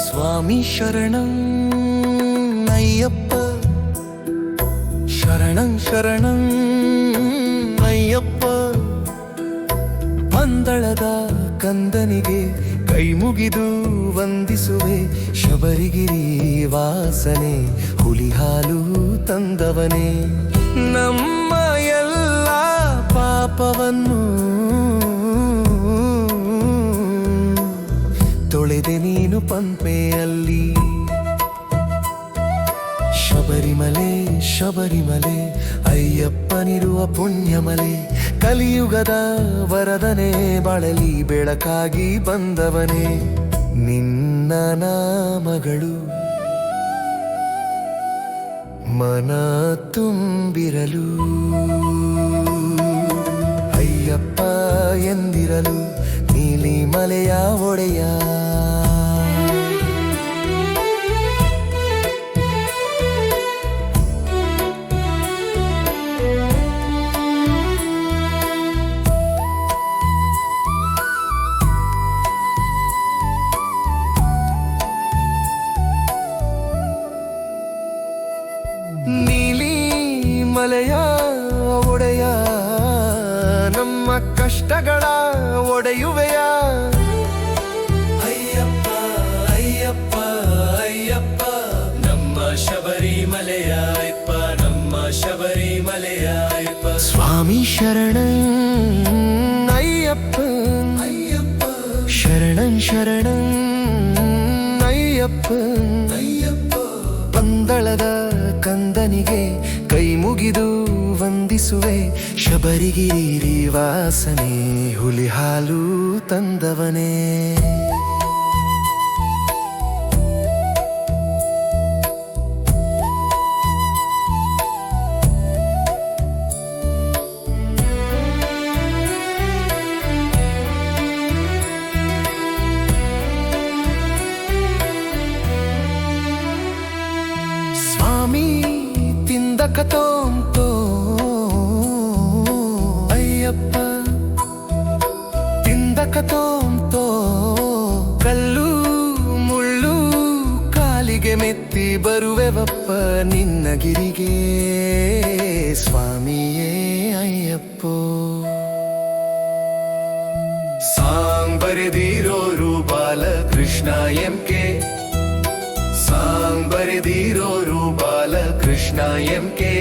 சுவாமி சரணம் ஐயப்ப சரணம் சரணம் ஐயப்பா ಪಂದಳದ ಕಂದನಿಗೆ ಕೈ ಮುಗಿದು ವಂದಿಸುವೆ ಶಬರಿಗಿರಿ ವಾಸನೆ, ಹುಲಿ ಹಾಲು ತಂದವನೇ. ನಮ್ಮ ಎಲ್ಲ ಪಾಪವನ್ನು ತೊಳೆದೆ ನೀನು ಪಂಪೆಯಲ್ಲಿ. ಶಬರಿಮಲೆ ಶಬರಿಮಲೆ, ಅಯ್ಯಪ್ಪನಿರುವ ಪುಣ್ಯಮಲೆ, ಕಲಿಯುಗದ ವರದನೆ, ಬಳಲಿ ಬೆಳಕಾಗಿ ಬಂದವನೇ, ನಿನ್ನ ನಾಮಗಳು. ಮನ ತುಂಬಿರಲು. ಅಯ್ಯಪ್ಪ ಎಂದಿರಲು, ನೀಲಿ ಮಲೆಯ ಒಡೆಯ. ನೀಲಿ ಮಲೆಯ ಒಡೆಯ ನಮ್ಮ ಕಷ್ಟಗಳ ಒಡೆಯುವೆಯ ಅಯ್ಯಪ್ಪ ಅಯ್ಯಪ್ಪ ಅಯ್ಯಪ್ಪ ನಮ್ಮ ಶಬರಿಮಲೆಯ ಅಯ್ಯಪ್ಪ ನಮ್ಮ ಶಬರಿಮಲೆಯ ಅಯ್ಯಪ್ಪ ಸ್ವಾಮಿ ಶರಣ ಅಯ್ಯಪ್ಪ ಅಯ್ಯಪ್ಪ ಶರಣಂ ಶರಣಂ ಅಯ್ಯಪ್ಪ ಅಯ್ಯಪ್ಪ ಪಂದಳದ ಕಂದನಿಗೆ ಕೈ ಮುಗಿದು ವಂದಿಸುವೆ. ಶಬರಿಗಿರಿ ವಾಸನೆ ಹುಲಿ ಹಾಲು ತಂದವನೇ. ತೋಂತೋ ಅಯ್ಯಪ್ಪ ತಿಂದಕ ತೋಂತೋ ಕಲ್ಲು, ಮುಳ್ಳು, ಕಾಲಿಗೆ ಮೆತ್ತಿ ಬರುವೆವಪ್ಪ ನಿನ್ನ ಗಿರಿಗೆ. ಸ್ವಾಮಿಯೇ ಅಯ್ಯಪ್ಪೋ. ಸಾಂಗ್ ಬರೆದಿರೋರು ಬಾಲಕೃಷ್ಣ ಎಂ ಕೆ. ಸಾಂಗ್ ಬರೆದಿರೋರು பால கிருஷ்ணா எம் கே.